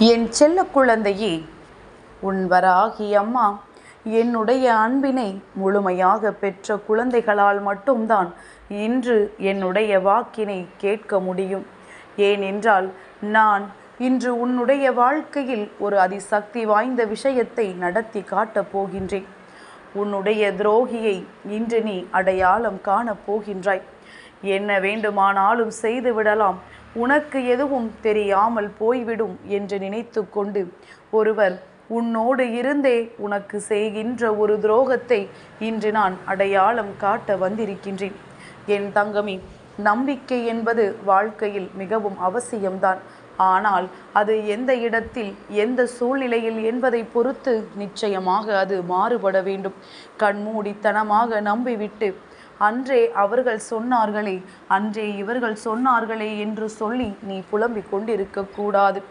என் செல்ல குழந்தையே உன் வராகி அம்மா என்னுடைய அன்பினை முழுமையாக பெற்ற குழந்தைகளால் மட்டும்தான் இன்று என்னுடைய வாக்கினை கேட்க முடியும். ஏனென்றால் நான் இன்று உன்னுடைய வாழ்க்கையில் ஒரு அதிசக்தி வாய்ந்த விஷயத்தை நடத்தி காட்டப் போகின்றேன். உன்னுடைய துரோகியை இன்று நீ அடையாளம் காணப் போகின்றாய். என்ன வேண்டுமானாலும் செய்து விடலாம். உனக்கு எதுவும் தெரியாமல் போய்விடும் என்று நினைத்து கொண்டு ஒருவர் உன்னோடு இருந்தே உனக்கு செய்கின்ற ஒரு துரோகத்தை இன்று நான் அடையாளம் காட்ட வந்திருக்கின்றேன். என் தங்கமி நம்பிக்கை என்பது வாழ்க்கையில் மிகவும் அவசியம்தான். ஆனால் அது எந்த இடத்தில் எந்த சூழ்நிலையில் என்பதை பொறுத்து நிச்சயமாக அது மாறுபட வேண்டும். கண்மூடித்தனமாக நம்பிவிட்டு அன்றே அவர்கள் சொன்னார்களே அன்றே இவர்கள் சொன்னார்களே என்று சொல்லி நீ புலம்பிக் கொண்டிருக்க கூடாது.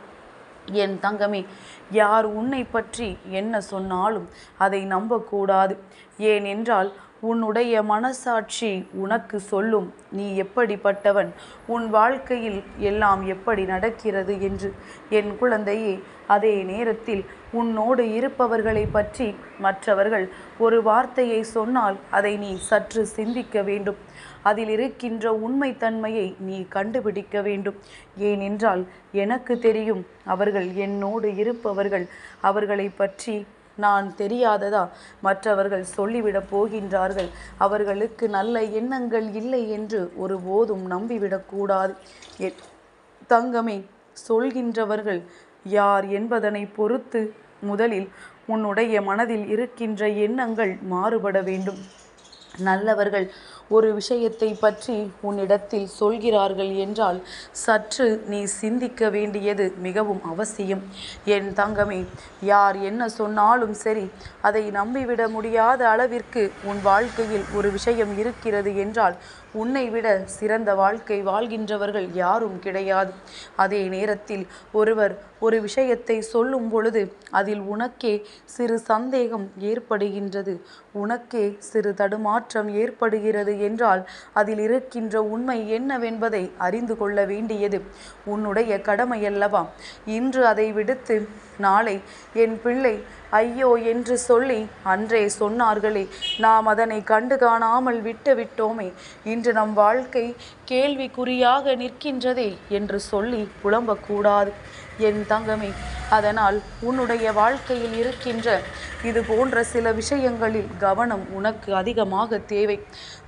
என் தங்கமே யார் உன்னை பற்றி என்ன சொன்னாலும் அதை நம்பக்கூடாது ஏனென்றால் உன்னுடைய மனசாட்சி உனக்கு சொல்லும். நீ எப்படிப்பட்டவன்? உன் வாழ்க்கையில் எல்லாம் எப்படி நடக்கிறது என்று. என் குழந்தையே அதே நேரத்தில் உன்னோடு இருப்பவர்களை பற்றி மற்றவர்கள் ஒரு வார்த்தையை சொன்னால் அதை நீ சற்று சிந்திக்க வேண்டும். அதில் இருக்கின்ற உண்மைத்தன்மையை நீ கண்டுபிடிக்க வேண்டும். ஏனென்றால் எனக்கு தெரியும் அவர்கள் என்னோடு இருப்பவர்கள் அவர்களை பற்றி நான் தெரியாததா? மற்றவர்கள் சொல்லிவிடப் போகின்றார்கள். அவர்களுக்கு நல்ல எண்ணங்கள் இல்லை என்று ஒருபோதும் நம்பிவிடக்கூடாது தங்கமே சொல்கின்றவர்கள் யார் என்பதனை பொறுத்து முதலில் உன்னுடைய மனதில் இருக்கின்ற எண்ணங்கள் மாறுபட வேண்டும். நல்லவர்கள் ஒரு விஷயத்தை பற்றி உன்னிடத்தில் சொல்கிறார்கள் என்றால் சற்று நீ சிந்திக்க வேண்டியது மிகவும் அவசியம். என் தங்கமே யார் என்ன சொன்னாலும் சரி அதை நம்பிவிட முடியாத அளவிற்கு உன் வாழ்க்கையில் ஒரு விஷயம் இருக்கிறது என்றால் உன்னை விட சிறந்த வாழ்க்கை வாழ்கின்றவர்கள் யாரும் கிடையாது. அதே நேரத்தில் ஒருவர் ஒரு விஷயத்தை சொல்லும் பொழுது அதில் உனக்கே சிறு சந்தேகம் ஏற்படுகின்றது. உனக்கே சிறு தடுமாற்றம் ஏற்படுகிறது என்றால் அதில் இருக்கின்ற உண்மை என்னவென்பதை அறிந்து கொள்ள வேண்டியது உன்னுடைய கடமையல்லவா இன்று அதை விடுத்து நாளை என் பிள்ளை ஐயோ என்று சொல்லி அன்றே சொன்னார்களே. நாம் அதனை கண்டு காணாமல் விட்டு விட்டோமே. இன்று நம் வாழ்க்கை கேள்விக்குறியாக நிற்கின்றதே என்று சொல்லி புலம்பக்கூடாது. என் தங்கமே அதனால் உன்னுடைய வாழ்க்கையில் இருக்கின்ற இது போன்ற சில விஷயங்களில் கவனம் உனக்கு அதிகமாக தேவை.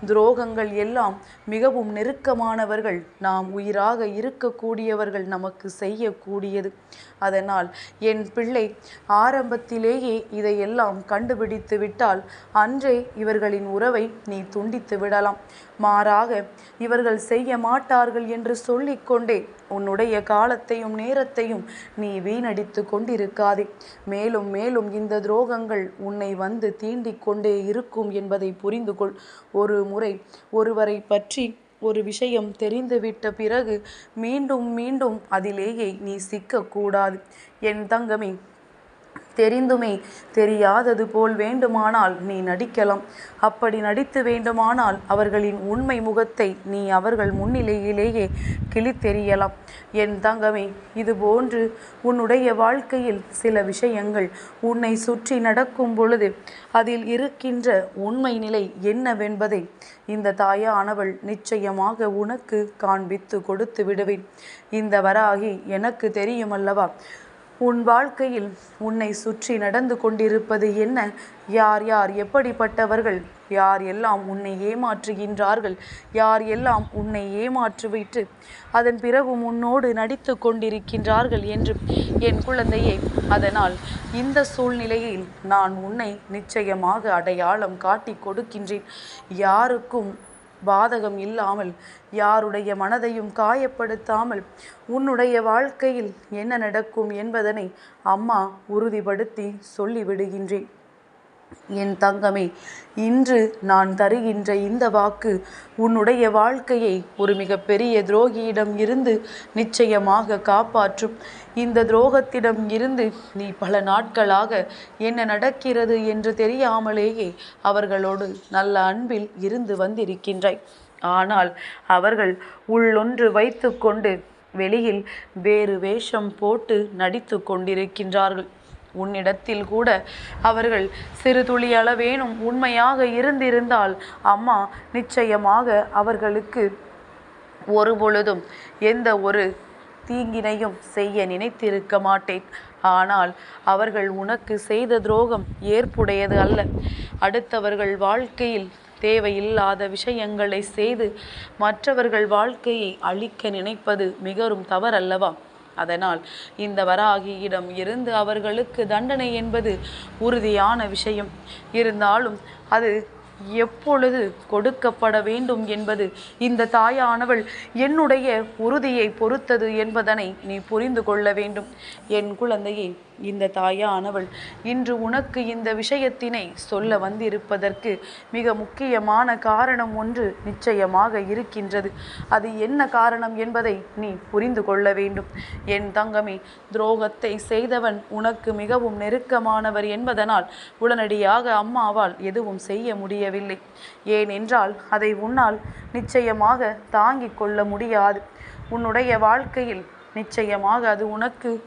துரோகங்கள் எல்லாம் மிகவும் நெருக்கமானவர்கள் நாம் உயிராக இருக்கக்கூடியவர்கள் நமக்கு செய்யக்கூடியது. அதனால் என் பிள்ளை ஆரம்பத்திலேயே இதையெல்லாம் கண்டுபிடித்து விட்டால் அன்றே இவர்களின் உறவை நீ துண்டித்து விடலாம். மாறாக இவர்கள் செய்ய மாட்டார்கள் என்று சொல்லிக்கொண்டே உன்னுடைய காலத்தையும் நேரத்தையும் நீ வீணடித்து கொண்டிருக்காதே. மேலும் மேலும் இந்த துரோகங்கள் உன்னை வந்து தீண்டிக் கொண்டே இருக்கும் என்பதை புரிந்து கொள் ஒரு முறை ஒருவரை பற்றி ஒரு விஷயம் தெரிந்துவிட்ட பிறகு மீண்டும் மீண்டும் அதிலேயே நீ சிக்கக்கூடாது என் தங்கமே தெரிந்துமே. தெரியாதது போல் வேண்டுமானால் நீ நடிக்கலாம். அப்படி நடித்து வேண்டுமானால் அவர்களின் உண்மை முகத்தை நீ அவர்கள் முன்னிலையிலேயே கிழித்தெறியலாம். என் தங்கமே இதுபோன்று உன்னுடைய வாழ்க்கையில் சில விஷயங்கள் உன்னை சுற்றி நடக்கும் பொழுது அதில் இருக்கின்ற உண்மை நிலை என்னவென்பதை இந்த தாயானவள் நிச்சயமாக உனக்கு காண்பித்து கொடுத்து விடுவேன். இந்த வராகி எனக்கு தெரியுமல்லவா? உன் வாழ்க்கையில் உன்னை சுற்றி நடந்து கொண்டிருப்பது என்ன? யார் யார் எப்படிப்பட்டவர்கள்? யார் எல்லாம் உன்னை ஏமாற்றுகின்றார்கள்? யார் எல்லாம் உன்னை ஏமாற்றிவிட்டு அதன் பிறகும் உன்னோடு நடித்து கொண்டிருக்கின்றார்கள் என்று என் குழந்தையே அதனால் இந்த சூழ்நிலையில் நான் உன்னை நிச்சயமாக அடையாளம் காட்டி கொடுக்கின்றேன். யாருக்கும் பாதகம் இல்லாமல் யாருடைய மனதையும் காயப்படுத்தாமல் உன்னுடைய வாழ்க்கையில் என்ன நடக்கும் என்பதனை அம்மா உறுதிப்படுத்தி சொல்லிவிடுகின்றேன். என் தங்கமே இன்று நான் தருகின்ற இந்த வாக்கு உன்னுடைய வாழ்க்கையை ஒரு மிகப்பெரிய துரோகியிடம் இருந்து நிச்சயமாக காப்பாற்றும். இந்த துரோகத்திடம் இருந்து நீ பல நாட்களாக என்ன நடக்கிறது என்று தெரியாமலேயே அவர்களோடு நல்ல அன்பில் இருந்து வந்திருக்கின்றாய். ஆனால் அவர்கள் உள்ளொன்று வைத்துக்கொண்டு வெளியில் வேறு வேஷம் போட்டு நடித்து கொண்டிருக்கின்றார்கள். உன்னிடத்தில் கூட அவர்கள் சிறு துளி அளவேனும் உண்மையாக இருந்திருந்தால் அம்மா நிச்சயமாக அவர்களுக்கு ஒருபொழுதும் எந்த ஒரு தீங்கினையும் செய்ய நினைத்திருக்க மாட்டேன். ஆனால் அவர்கள் உனக்கு செய்த துரோகம் ஏற்புடையது அல்ல. அடுத்தவர்கள் வாழ்க்கையில் தேவையில்லாத விஷயங்களை செய்து மற்றவர்கள் வாழ்க்கையை அழிக்க நினைப்பது மிகவும் தவறல்லவா? அதனால் இந்த வராகியிடம் இருந்து அவர்களுக்கு தண்டனை என்பது உறுதியான விஷயம். இருந்தாலும் அது எப்பொழுது கொடுக்கப்பட வேண்டும் என்பது இந்த தாயானவள் என்னுடைய உறுதியை பொறுத்தது என்பதனை நீ புரிந்து கொள்ள வேண்டும். என் குழந்தையை இந்த தாயானவள் இன்று உனக்கு இந்த விஷயத்தினை சொல்ல வந்திருப்பதற்கு மிக முக்கியமான காரணம் ஒன்று நிச்சயமாக இருக்கின்றது. அது என்ன காரணம் என்பதை நீ புரிந்து கொள்ள வேண்டும். என் தங்கமே துரோகத்தை செய்தவன் உனக்கு மிகவும் நெருக்கமானவர் என்பதனால் உடனடியாக அம்மாவால் எதுவும் செய்ய முடியவில்லை. ஏனென்றால் அதை உன்னால் நிச்சயமாக தாங்கிக் கொள்ள முடியாது. உன்னுடைய வாழ்க்கையில் நிச்சயமாக அது உனக்கு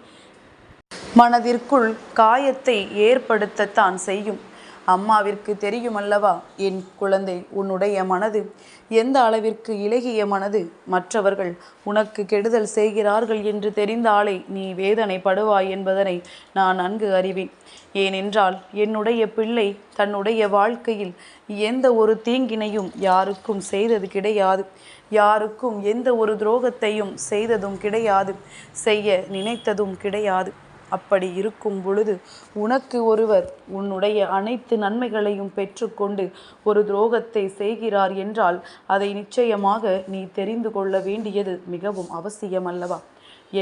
மனதிற்குள் காயத்தை ஏற்படுத்தத்தான் செய்யும். அம்மாவிற்கு தெரியும் அல்லவா என் குழந்தை உன்னுடைய மனது. எந்த அளவிற்கு இலகிய மனது? மற்றவர்கள் உனக்கு கெடுதல் செய்கிறார்கள் என்று தெரிந்தாலே நீ வேதனைப்படுவாய் என்பதனை நான் நன்கு அறிவேன். ஏனென்றால் என்னுடைய பிள்ளை தன்னுடைய வாழ்க்கையில் எந்த ஒரு தீங்கினையும் யாருக்கும் செய்தது கிடையாது. யாருக்கும் எந்த ஒரு துரோகத்தையும் செய்ததும் கிடையாது. செய்ய நினைத்ததும் கிடையாது. அப்படி இருக்கும் பொழுது உனக்கு ஒருவர் உன்னுடைய அனைத்து நன்மைகளையும் பெற்றுக்கொண்டு ஒரு துரோகத்தை செய்கிறார் என்றால் அதை நிச்சயமாக நீ தெரிந்து கொள்ள வேண்டியது மிகவும் அவசியம் அல்லவா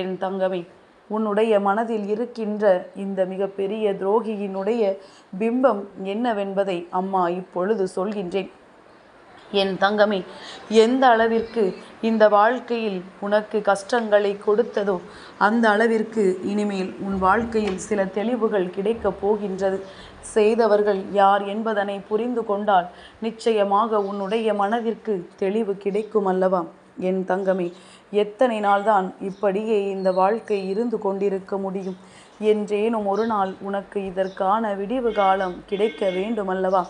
என் தங்கமே உன்னுடைய மனதில் இருக்கின்ற இந்த மிகப்பெரிய துரோகியினுடைய பிம்பம் என்னவென்பதை அம்மா இப்பொழுது சொல்கின்றேன். என் தங்கமே எந்த அளவிற்கு இந்த வாழ்க்கையில் உனக்கு கஷ்டங்களை கொடுத்ததோ அந்த அளவிற்கு இனிமேல் உன் வாழ்க்கையில் சில தெளிவுகள் கிடைக்கப் போகின்றது. செய்தவர்கள் யார் என்பதனை புரிந்து கொண்டால் நிச்சயமாக உன்னுடைய மனதிற்கு தெளிவு கிடைக்கும் அல்லவா? என் தங்கமே எத்தனை நாள்தான் இப்படியே இந்த வாழ்க்கை இருந்து கொண்டிருக்க முடியும்? என்றேனும் ஒரு நாள் உனக்கு இதற்கான விடிவு காலம் கிடைக்க வேண்டுமல்லவா?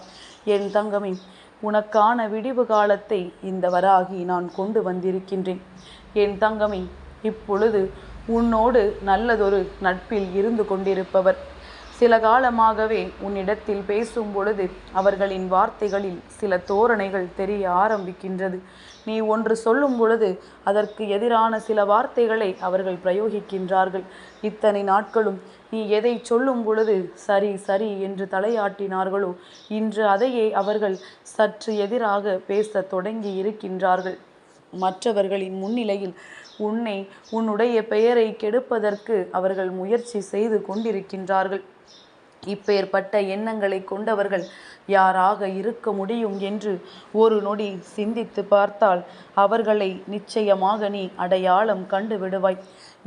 என் தங்கமே உனக்கான விடிவு காலத்தை இந்த வராகி நான் கொண்டு வந்திருக்கின்றேன். என் தங்கமே இப்பொழுது உன்னோடு நல்லதொரு நட்பில் இருந்து கொண்டிருப்பவர். சில காலமாகவே உன்னிடத்தில் பேசும் பொழுது அவர்களின் வார்த்தைகளில் சில தோரணைகள் தெரிய ஆரம்பிக்கின்றது. நீ ஒன்று சொல்லும் பொழுது அதற்கு எதிரான சில வார்த்தைகளை அவர்கள் பிரயோகிக்கின்றார்கள். இத்தனை நாட்களும் நீ எதை சொல்லும் பொழுது சரி சரி என்று தலையாட்டினார்களோ இன்று அதையே அவர்கள் சற்று எதிராக பேசத் தொடங்கி இருக்கின்றார்கள். மற்றவர்களின் முன்னிலையில் உன்னை உன்னுடைய பெயரை கெடுப்பதற்கு அவர்கள் முயற்சி செய்து கொண்டிருக்கின்றார்கள். இப்பேற்பட்ட எண்ணங்களை கொண்டவர்கள் யாராக இருக்க முடியும் என்று ஒரு நொடி சிந்தித்து பார்த்தால் அவர்களை நிச்சயமாக நீ அடையாளம் கண்டுவிடுவாய்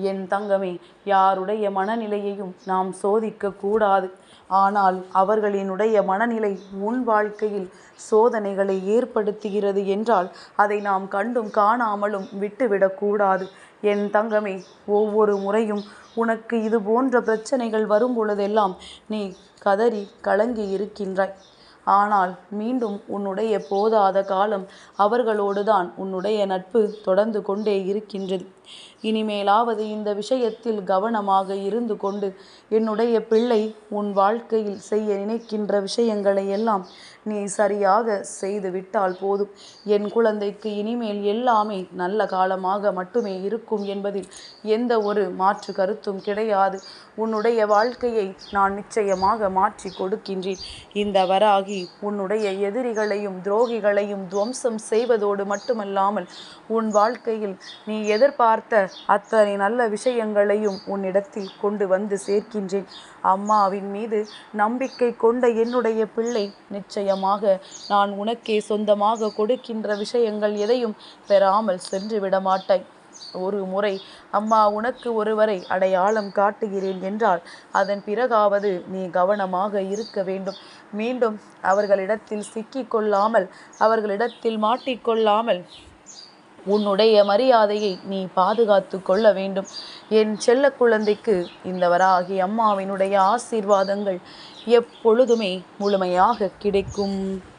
என் தங்கமே யாருடைய மனநிலையையும் நாம் சோதிக்க கூடாது. ஆனால் அவர்களினுடைய மனநிலை உன் வாழ்க்கையில் சோதனைகளை ஏற்படுத்துகிறது என்றால் அதை நாம் கண்டும் காணாமலும் விட்டுவிடக்கூடாது என் தங்கமே ஒவ்வொரு முறையும் உனக்கு இது போன்ற பிரச்சனைகள் வரும் பொழுதெல்லாம் நீ கதறி கலங்கி இருக்கின்றாய். ஆனால் மீண்டும் உன்னுடைய போதாத காலம் அவர்களோடுதான் உன்னுடைய நட்பு தொடர்ந்து கொண்டே இருக்கின்றது. இனிமேலாவது இந்த விஷயத்தில் கவனமாக இருந்து கொண்டு என்னுடைய பிள்ளை உன் வாழ்க்கையில் செய்ய நினைக்கின்ற விஷயங்களை எல்லாம் நீ சரியாக செய்து விட்டால் போதும். என் குழந்தைக்கு இனிமேல் எல்லாமே நல்ல காலமாக மட்டுமே இருக்கும் என்பதில் எந்த ஒரு மாற்று கருத்தும் கிடையாது. உன்னுடைய வாழ்க்கையை நான் நிச்சயமாக மாற்றி கொடுக்கின்றேன். இந்த வராகி உன்னுடைய எதிரிகளையும் துரோகிகளையும் துவம்சம் செய்வதோடு மட்டுமல்லாமல் உன் வாழ்க்கையில் நீ எதிர்பார்த்த அத்தனை நல்ல விஷயங்களையும் உன்னிடத்தில் கொண்டு வந்து சேர்க்கின்றேன். அம்மாவின் மீது நம்பிக்கை கொண்ட என்னுடைய பிள்ளை நிச்சயமாக நான் உனக்கே சொந்தமாக கொடுக்கின்ற விஷயங்கள் எதையும் பெறாமல் சென்று விட மாட்டாய். ஒரு முறை அம்மா உனக்கு ஒருவரை அடையாளம் காட்டுகிறேன் என்றால் அதன் பிறகாவது நீ கவனமாக இருக்க வேண்டும். மீண்டும் அவர்களிடத்தில் சிக்கிக்கொள்ளாமல் அவர்களிடத்தில் மாட்டிக்கொள்ளாமல் உன்னுடைய மரியாதையை நீ பாதுகாத்து கொள்ள வேண்டும். என் செல்ல குழந்தைக்கு இந்த வராகி அம்மாவினுடைய ஆசீர்வாதங்கள் எப்பொழுதுமே முழுமையாக கிடைக்கும்.